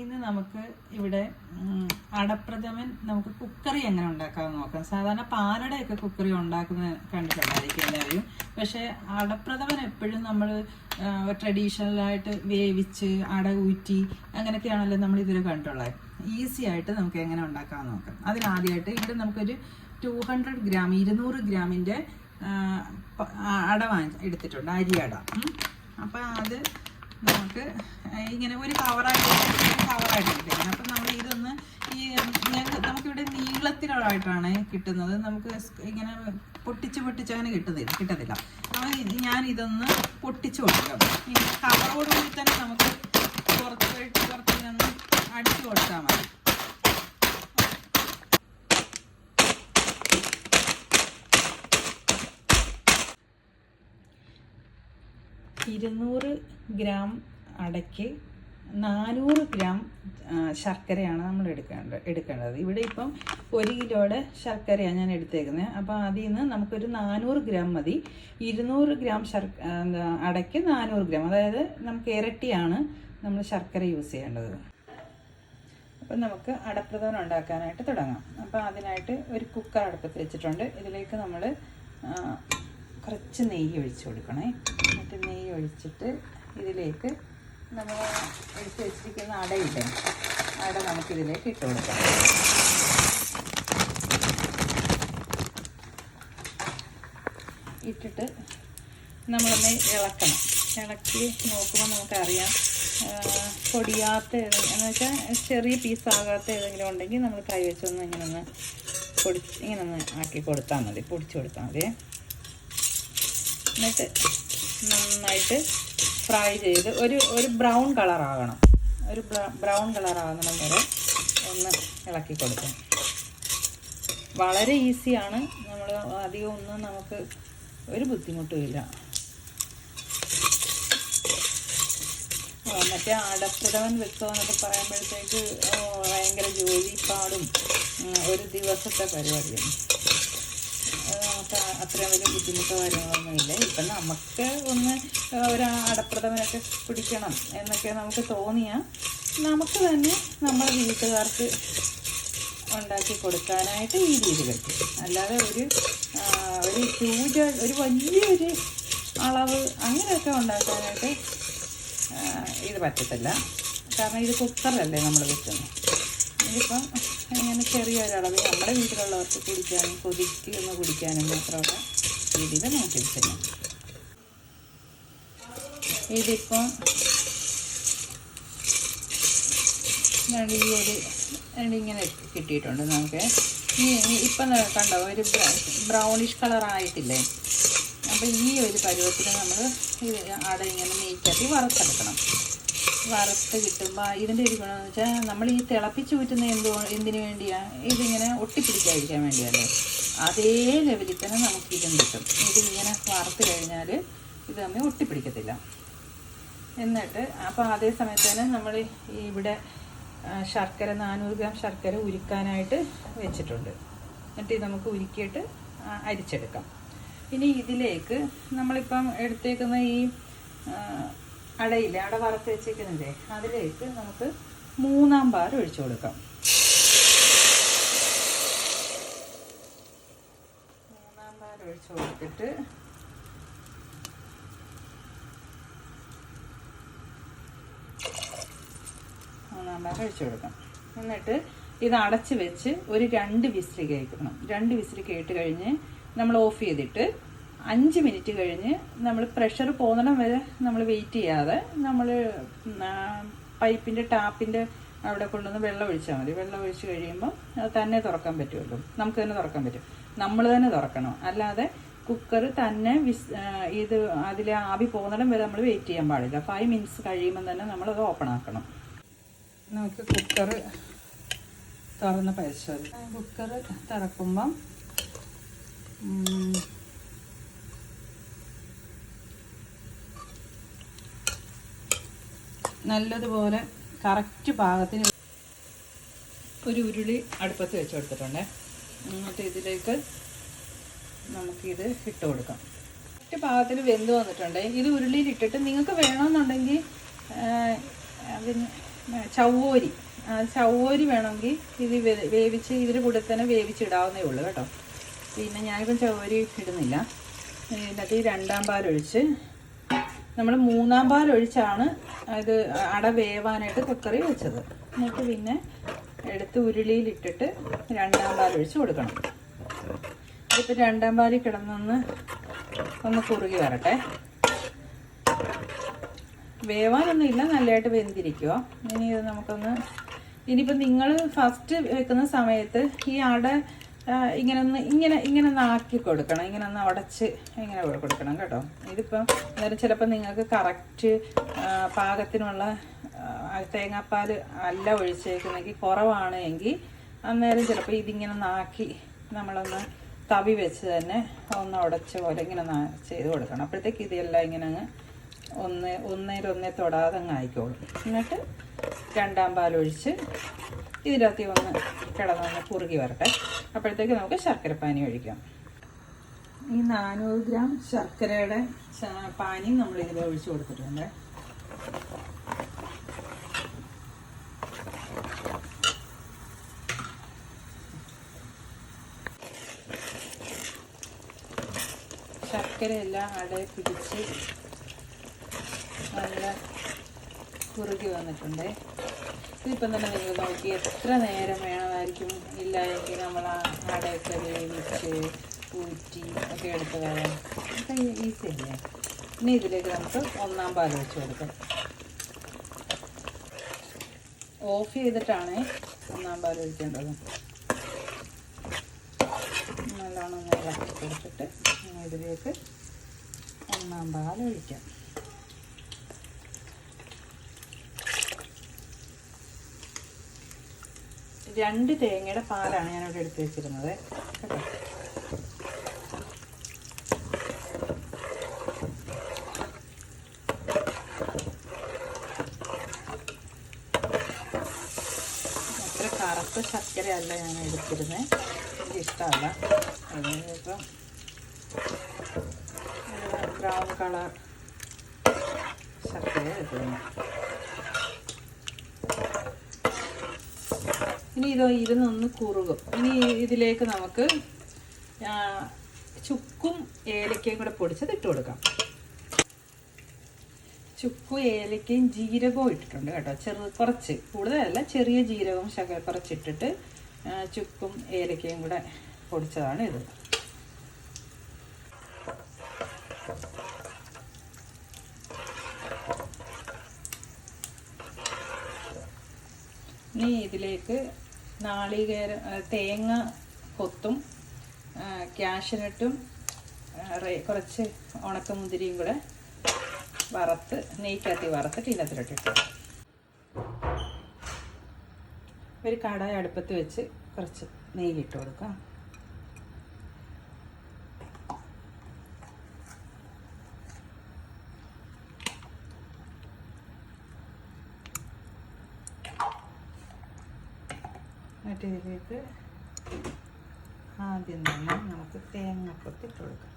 ഇന്ന് നമുക്ക് ഇവിടെ അടപ്രഥമൻ നമുക്ക് കുക്കറി എങ്ങനെ ഉണ്ടാക്കാമെന്ന് നോക്കാം. സാധാരണ പാലടയൊക്കെ കുക്കറി ഉണ്ടാക്കുന്നത് കണ്ടിട്ടുണ്ടായിരിക്കും എല്ലാവരും. പക്ഷേ അടപ്രഥമൻ എപ്പോഴും നമ്മൾ ട്രഡീഷണലായിട്ട് വേവിച്ച് അട ഊറ്റി അങ്ങനെയൊക്കെയാണല്ലോ നമ്മൾ ഇതിൽ കണ്ടുള്ളത് ഈസി ആയിട്ട് നമുക്ക് എങ്ങനെ ഉണ്ടാക്കാമെന്ന് നോക്കാം. അതിനാദ്യമായിട്ട് ഇവിടെ നമുക്കൊരു ടു ഹൺഡ്രഡ് ഗ്രാം ഇരുന്നൂറ് ഗ്രാമിന്റെ അട വാങ്ങി എടുത്തിട്ടുണ്ട്. അരി അട. അപ്പം അത് നമുക്ക് ഇങ്ങനെ ഒരു കവറായിട്ട് കവറായിട്ട് കിട്ടുന്നത് അപ്പം നമ്മൾ ഇതൊന്ന് ഈ ഞങ്ങൾക്ക് നമുക്കിവിടെ നീളത്തിലായിട്ടാണ് കിട്ടുന്നത്. നമുക്ക് ഇങ്ങനെ പൊട്ടിച്ച് പൊട്ടിച്ച് അങ്ങനെ കിട്ടുന്നില്ല കിട്ടത്തില്ല. അപ്പോൾ ഞാൻ ഇതൊന്ന് പൊട്ടിച്ച് കൊടുക്കാം. കവറോടുകൂടി തന്നെ നമുക്ക് പുറത്ത് പോയിട്ട് പുറത്ത് നിന്ന് അടിച്ചു കൊടുത്താൽ മതി. ഇരുന്നൂറ് ഗ്രാം അടയ്ക്ക് നാനൂറ് ഗ്രാം ശർക്കരയാണ് നമ്മൾ എടുക്കേണ്ടത് എടുക്കേണ്ടത്. ഇവിടെ ഇപ്പം ഒരു കിലോയുടെ ശർക്കരയാണ് ഞാൻ എടുത്തേക്കുന്നത്. അപ്പോൾ അതിൽ നിന്ന് നമുക്കൊരു നാനൂറ് ഗ്രാം മതി. ഇരുന്നൂറ് ഗ്രാം ശർ അടയ്ക്ക് നാനൂറ് ഗ്രാം. അതായത് നമുക്ക് ഇരട്ടിയാണ് നമ്മൾ ശർക്കര യൂസ് ചെയ്യേണ്ടത്. അപ്പം നമുക്ക് അടപ്രധാനം ഉണ്ടാക്കാനായിട്ട് തുടങ്ങാം. അപ്പോൾ അതിനായിട്ട് ഒരു കുക്കർ അടുപ്പത്ത് വെച്ചിട്ടുണ്ട്. ഇതിലേക്ക് നമ്മൾ കുറച്ച് നെയ്യ് ഒഴിച്ച് കൊടുക്കണേ. എന്നിട്ട് നെയ്യ് ഒഴിച്ചിട്ട് ഇതിലേക്ക് നമ്മൾ എടുത്ത് വെച്ചിരിക്കുന്ന അടയില്ലേ അട നമുക്കിതിലേക്ക് ഇട്ട് കൊടുക്കാം. ഇട്ടിട്ട് നമ്മളൊന്ന് ഇളക്കണം. ഇളക്കി നോക്കുമ്പോൾ നമുക്കറിയാം പൊടിയാത്ത എന്ന് വെച്ചാൽ ചെറിയ പീസാകാത്ത ഏതെങ്കിലും ഉണ്ടെങ്കിൽ നമ്മൾ കൈ വെച്ചൊന്ന് ഇങ്ങനെ ഒന്ന് പൊടി ഇങ്ങനെ ഒന്ന് ആക്കി കൊടുത്താൽ മതി പൊടിച്ച് കൊടുത്താൽ മതി. എന്നിട്ട് നന്നായിട്ട് ഫ്രൈ ചെയ്ത് ഒരു ഒരു ബ്രൗൺ കളറാകണം. ഒരു ബ്രൗൺ കളറാകണം വരെ ഒന്ന് ഇളക്കി കൊടുക്കണം. വളരെ ഈസിയാണ്. നമ്മൾ അധികം ഒന്നും നമുക്ക് ഒരു ബുദ്ധിമുട്ടുമില്ല മറ്റേ അടപ്പിടവൻ വെക്കുക എന്നൊക്കെ പറയുമ്പോഴത്തേക്ക് ഭയങ്കര ജോലിപ്പാടും ഒരു ദിവസത്തെ പരിപാടിയാണ്. നമുക്ക് അത്രയും വലിയ ബുദ്ധിമുട്ടോ കാര്യങ്ങളൊന്നുമില്ല. ഇപ്പം നമുക്ക് ഒന്ന് ഒരു അടപ്രഥമനൊക്കെ പിടിക്കണം എന്നൊക്കെ നമുക്ക് തോന്നിയാൽ നമുക്ക് തന്നെ നമ്മുടെ വീട്ടുകാർക്ക് ഉണ്ടാക്കി കൊടുക്കാനായിട്ട് ഈ രീതി പറ്റും. അല്ലാതെ ഒരു ഒരു ഹ്യൂജ് ഒരു വലിയൊരു അളവ് അങ്ങനെയൊക്കെ ഉണ്ടാക്കാനായിട്ട് ഇത് പറ്റത്തില്ല. കാരണം ഇത് കുക്കറിലല്ലേ നമ്മൾ വെക്കുന്നത്. ഇതിപ്പം ഇങ്ങനെ ചെറിയൊരളവ് നമ്മുടെ വീട്ടിലുള്ളവർക്ക് കുടിക്കാനും കൊതിക്ക് ഒന്ന് കുടിക്കാനും മാത്രമുള്ള രീതിയിൽ നോക്കി വെച്ചിരുന്നു. ഇതിപ്പം ഒരു ഇങ്ങനെ കിട്ടിയിട്ടുണ്ട് നമുക്ക്. ഈ ഇപ്പം കണ്ടോ ഒരു ബ്രൗണിഷ് കളർ ആയിട്ടില്ലേ അപ്പം ഈ ഒരു പരുവത്തിൽ നമ്മൾ ഇത് അട ഇങ്ങനെ നെയ്ക്കട്ടി വറുത്തെടുക്കണം. വറുത്ത് കിട്ടുമ്പോൾ ഇതിന്റെ ഒരു ഗുണമെന്ന് വെച്ചാൽ നമ്മൾ ഈ തിളപ്പിച്ച് ഊറ്റുന്ന എന്തോ എന്തിനു വേണ്ടിയാണ് ഇതിങ്ങനെ ഒട്ടിപ്പിടിക്കാതിരിക്കാൻ വേണ്ടിയല്ലേ? അതേ ലെവലിൽ തന്നെ നമുക്ക് ഇതും കിട്ടും. ഇതിങ്ങനെ വറുത്ത് കഴിഞ്ഞാൽ ഇത് തമ്മിൽ ഒട്ടിപ്പിടിക്കത്തില്ല. എന്നിട്ട് അപ്പോൾ അതേ സമയത്ത് തന്നെ നമ്മൾ ഇവിടെ ശർക്കര നാനൂറ് ഗ്രാം ശർക്കര ഉരുക്കാനായിട്ട് വെച്ചിട്ടുണ്ട്. എന്നിട്ട് ഇത് നമുക്ക് ഉരുക്കിയിട്ട് അരിച്ചെടുക്കാം. ഇനി ഇതിലേക്ക് നമ്മളിപ്പം എടുത്തേക്കുന്ന ഈ അടയില്ലേ? അട വറുത്ത് വെച്ചേക്കുന്നില്ലേ? അതിലേക്ക് നമുക്ക് മൂന്നാം പാൽ ഒഴിച്ചു കൊടുക്കാം. മൂന്നാം പാൽ ഒഴിച്ചു കൊടുത്തിട്ട് മൂന്നാം പാൽ ഒഴിച്ചു കൊടുക്കാം. എന്നിട്ട് ഇത് അടച്ച് വെച്ച് ഒരു രണ്ട് വിസിൽ കേൾക്കണം. രണ്ട് വിസിൽ കേട്ട് കഴിഞ്ഞ് നമ്മൾ ഓഫ് ചെയ്തിട്ട് അഞ്ച് മിനിറ്റ് കഴിഞ്ഞ് നമ്മൾ പ്രഷർ പോകുന്നിടം വരെ നമ്മൾ വെയിറ്റ് ചെയ്യാതെ നമ്മൾ പൈപ്പിന്റെ ടാപ്പിന്റെ അവിടെ കൊണ്ടുവന്ന് വെള്ളം ഒഴിച്ചാൽ മതി. വെള്ളം ഒഴിച്ച് കഴിയുമ്പോൾ അത് തന്നെ തുറക്കാൻ പറ്റുമല്ലോ. നമുക്ക് തന്നെ തുറക്കാൻ പറ്റും. നമ്മൾ തന്നെ തുറക്കണം. അല്ലാതെ കുക്കർ തന്നെ വിസ് ഇത് അതിൽ ആവി പോകുന്നിടം വരെ നമ്മൾ വെയിറ്റ് ചെയ്യാൻ പാടില്ല. ഫൈവ് മിനിറ്റ്സ് കഴിയുമ്പോൾ തന്നെ നമ്മൾ അത് ഓപ്പൺ ആക്കണം. നമുക്ക് കുക്കർ തുറന്ന് പരിശോധിക്കാം. കുക്കർ തുറക്കുമ്പം നല്ലതുപോലെ കറക്റ്റ് പാകത്തിന് ഒരു ഉരുളി അടുപ്പത്ത് വെച്ച് കൊടുത്തിട്ടുണ്ട്. എന്നിട്ട് ഇതിലേക്ക് നമുക്കിത് ഇട്ട് കൊടുക്കാം. കറക്റ്റ് പാകത്തിന് വെന്ത് വന്നിട്ടുണ്ട്. ഇത് ഉരുളിയിൽ ഇട്ടിട്ട് നിങ്ങൾക്ക് വേണമെന്നുണ്ടെങ്കിൽ അതിന് ചവ്വോരി ചവ്വോരി വേണമെങ്കിൽ ഇത് വേവിച്ച് ഇതിന്റെ കൂടെ തന്നെ വേവിച്ചിടാവുന്നേ ഉള്ളൂ കേട്ടോ. പിന്നെ ഞാനിപ്പം ചവ്വോരി ഇടുന്നില്ല ഇതിനകത്ത് ഈ രണ്ടാം പാലൊഴിച്ച് നമ്മൾ മൂന്നാം പാൽ ഒഴിച്ചാണ് ഇത് അട വേവാനായിട്ട് കുക്കറി വെച്ചത്. എന്നിട്ട് പിന്നെ എടുത്ത് ഉരുളിയിലിട്ടിട്ട് രണ്ടാം പാൽ ഒഴിച്ച് കൊടുക്കണം. ഇതിപ്പോൾ രണ്ടാം പാലിൽ കിടന്നൊന്ന് ഒന്ന് കുറുകി വരട്ടെ. വേവാനൊന്നും ഇല്ല നല്ലതായിട്ട് വെന്തിരിക്കുക ഇനി ഇത് നമുക്കൊന്ന് ഇനിയിപ്പോൾ നിങ്ങൾ ഫസ്റ്റ് വെക്കുന്ന സമയത്ത് ഈ അട ഇങ്ങനെ ഒന്ന് ഇങ്ങനെ ഇങ്ങനെ ഒന്ന് ആക്കി കൊടുക്കണം. ഇങ്ങനെ ഒന്ന് ഉടച്ച് ഇങ്ങനെ കൊടുക്കണം കേട്ടോ. ഇതിപ്പം അന്നേരം ചിലപ്പോൾ നിങ്ങൾക്ക് കറക്റ്റ് പാകത്തിനുള്ള തേങ്ങാപ്പാൽ അല്ല ഒഴിച്ചേക്കുന്നെങ്കിൽ കുറവാണ് എങ്കിൽ അന്നേരം ചിലപ്പോൾ ഇതിങ്ങനെ ഒന്ന് ആക്കി നമ്മളൊന്ന് തവി വെച്ച് തന്നെ ഒന്ന് ഉടച്ച പോലെ ഇങ്ങനെ ചെയ്ത് കൊടുക്കണം. അപ്പോഴത്തേക്ക് ഇതെല്ലാം ഇങ്ങനെ അങ്ങ് ഒന്ന് ഒന്നേലൊന്നേ തൊടാതെ അങ്ങ് ആയിക്കോളും. എന്നിട്ട് രണ്ടാം പാലൊഴിച്ച് ഇതിനകത്ത് ഒന്ന് കിടന്നൊന്ന് കുറുകി വരട്ടെ. അപ്പോഴത്തേക്ക് നമുക്ക് ശർക്കരപ്പാനി ഒഴിക്കാം. ഈ നാനൂറ് ഗ്രാം ശർക്കരയുടെ പാനി നമ്മൾ ഇതിൽ ഒഴിച്ചു കൊടുത്തിട്ടുണ്ട്. ശർക്കരയെല്ലാം അടയെ പിടിച്ച് നല്ല കുറുകി വന്നിട്ടുണ്ട്. ഇതിപ്പം തന്നെ നിങ്ങൾ നോക്കി എത്ര നേരം വേണമായിരിക്കും ഇല്ല എങ്കിൽ നമ്മൾ അടയൊക്കെ വേവിച്ച് ഊറ്റി ഒക്കെ എടുത്ത് വരാൻ അപ്പം ഈസി അല്ലേ ഇനി ഇതിലേക്ക് നമുക്ക് ഒന്നാം പാൽ വെച്ച് കൊടുക്കാം. ഓഫ് ചെയ്തിട്ടാണ് ഒന്നാം പാൽ ഒഴിക്കേണ്ടത്. നല്ലോണം ഇളക്കി കൊടുത്തിട്ട് ഇതിലേക്ക് ഒന്നാം പാൽ ഒഴിക്കാം. രണ്ട് തേങ്ങയുടെ പാലാണ് ഞാനിവിടെ എടുത്ത് വെച്ചിരുന്നത്. കേട്ടോ? അത്ര കറുത്ത ശർക്കരയല്ല ഞാൻ എടുത്തിരുന്നത് എനിക്ക് ഇഷ്ടമല്ല. ബ്രൗൺ കളർ ശർക്കര എടുത്തിരുന്നു. ഇനി ഇത് ഇരുന്നൊന്ന് കുറുകും. ഇനി ഇതിലേക്ക് നമുക്ക് ചുക്കും ഏലക്കയും കൂടെ പൊടിച്ചത് ഇട്ട് കൊടുക്കാം. ചുക്കും ഏലക്കയും ജീരകവും ഇട്ടിട്ടുണ്ട് കേട്ടോ. ചെറു കുറച്ച് കൂടുതലല്ല ചെറിയ ജീരകവും ശക കുറച്ചിട്ടിട്ട് ചുക്കും ഏലക്കയും കൂടെ പൊടിച്ചതാണ് ഇത്. ഇനി ഇതിലേക്ക് നാളികേര തേങ്ങ കൊത്തും റേ- കുറച്ച് ഉണക്കമുന്തിരിയും കൂടെ വറുത്ത് നെയ്ക്കകത്തി വറുത്തിട്ട് ഇതിനകത്തിലിട്ടിട്ട് ഒരു കടായ അടുപ്പത്ത് വെച്ച് കുറച്ച് നെയ്യിട്ട് കൊടുക്കാം. എന്നിട്ട് ഇതിലേക്ക് ആദ്യം തന്നെ നമുക്ക് തേങ്ങക്കൊത്ത് ഇട്ട് കൊടുക്കാം.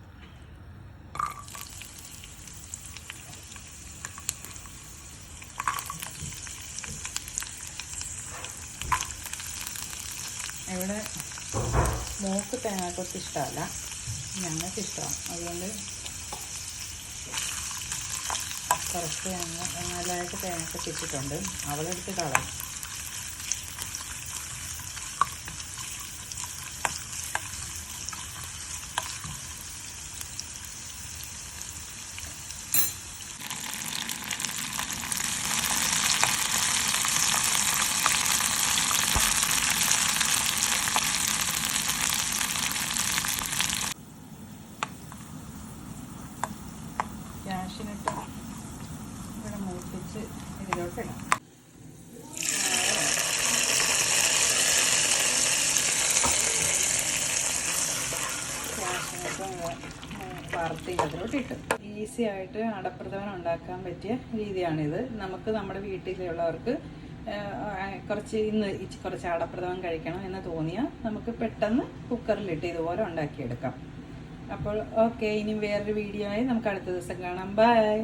ഇവിടെ മോക്ക് തേങ്ങാക്കൊത്ത് ഇഷ്ടമല്ല. ഞങ്ങൾക്ക് ഇഷ്ടമാണ്. അതുകൊണ്ട് കുറച്ച് തേങ്ങ നല്ലതായിട്ട് തേങ്ങക്കൊത്ത് ഇട്ടിട്ടുണ്ട് അവളെടുത്ത് കളയും ക്യാഷിനിട്ട് ഇവിടെ മൂപ്പിച്ച് ഇതിലോട്ട് ഇടാം ക്യാഷിനിട്ട് വറുത്ത് ഇതിലോട്ട് ഈസി ആയിട്ട് അടപ്രഥമൻ ഉണ്ടാക്കാൻ പറ്റിയ രീതിയാണിത്. നമുക്ക് നമ്മുടെ വീട്ടിലുള്ളവർക്ക് കുറച്ച് ഇന്ന് കുറച്ച് അടപ്രഥമൻ കഴിക്കണം എന്ന് തോന്നിയാൽ നമുക്ക് പെട്ടെന്ന് കുക്കറിലിട്ട് ഇതുപോലെ ഉണ്ടാക്കിയെടുക്കാം. അപ്പോൾ ഓക്കെ ഇനി വേറൊരു വീഡിയോ ആയി നമുക്ക് അടുത്ത ദിവസം കാണാം. ബൈ